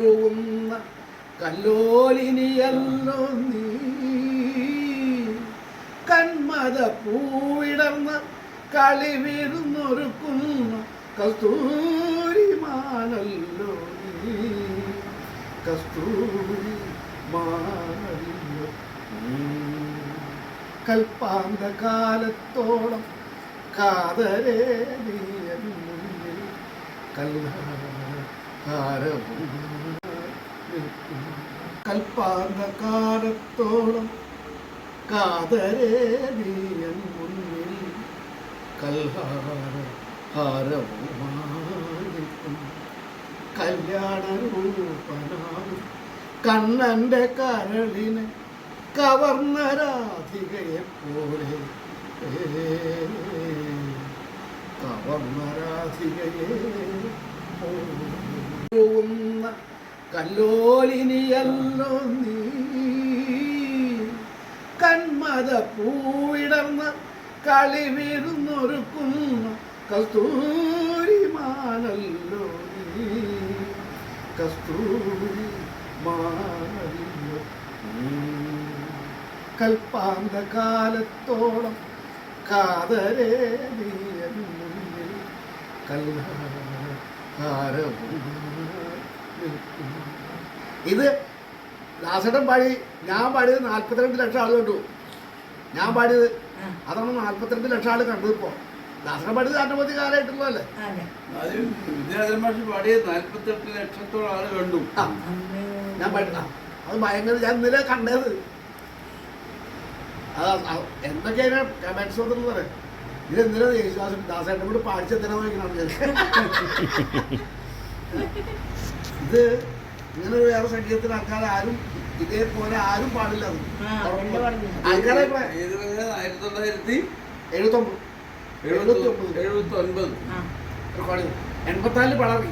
പോകുന്ന കല്ലോലിനിയല്ലോ നീ. കന്മത പൂവിടർന്ന് കളി വീടുന്നൊരുക്കുന്ന കസ്തൂരിമാണല്ലോ നീ. കസ്തൂരി മാനല്ലോ നീ. കൽപ്പാന്ത കാലത്തോളം കാതരേ നീ എൻ മുന്നിൽ കൽഹാരവും കൽപ്പാന്ത കാലത്തോളം കാതരേ നീ എൻ മുന്നിൽ കൽഹാരവും കല്യാണരൂപനാകും കണ്ണന്റെ കരളിനെ കവർന്ന രാധികയെ പോലെ. കവർന്ന രാധികയെ പോകുന്ന കല്ലോലിനിയല്ലോ നീ. കന്മത പൂവിടർന്ന കളി വീടുന്നൊരുക്കുന്ന കസ്തൂരിമാനല്ലോ നീ. കസ്തൂരി മാനല്ലോ കൽപ്പാന്ത കാലത്തോളം കാതരേ നീ മുന്നിൽ കൽഹാരവും ഇത് ദാസേട്ടൻ പാടി ഞാൻ പാടിയത് നാൽപ്പത്തിരണ്ട് ലക്ഷം ആൾ കണ്ടു. ഞാൻ പാടിയത് അതാണ് നാൽപ്പത്തിരണ്ട് ലക്ഷം ആൾ കണ്ടത് ഇപ്പോൾ ദാസേട്ടൻ പാടിയത് അനവധി കാലമായിട്ടുള്ളതല്ലേ അതെ. അത് വിദ്യാധരൻ മാഷ് പാടിയത് നാൽപ്പത്തെട്ട് ലക്ഷത്തോളം ആൾ കണ്ടു. ഞാൻ പാടിട്ടാ അത് ഭയങ്കര ഞാൻ ഇന്നലെ കണ്ടത്. അത് എന്തൊക്കെയാണ് കമന്റ്സ് വന്നിട്ടുള്ളത് ഇത് എന്തിനാ യേശുദാസൻ ദാസേട്ടൻ കൂടി പാടിച്ചെത്തനാ നോക്കിയാണ് ഞാൻ ഇത് ഇങ്ങനെ ഒരു വേറെ സംഗീതത്തിന് ആൾക്കാർ ആരും ഇതേപോലെ ആരും പാടില്ല അത്. ഏത് വരെ ആയിരത്തി തൊള്ളായിരത്തി എഴുപത്തൊമ്പത്. എഴുപത്തി ഒമ്പത് എഴുപത്തി ഒൻപത് എൺപത്തിനാലിൽ പടറി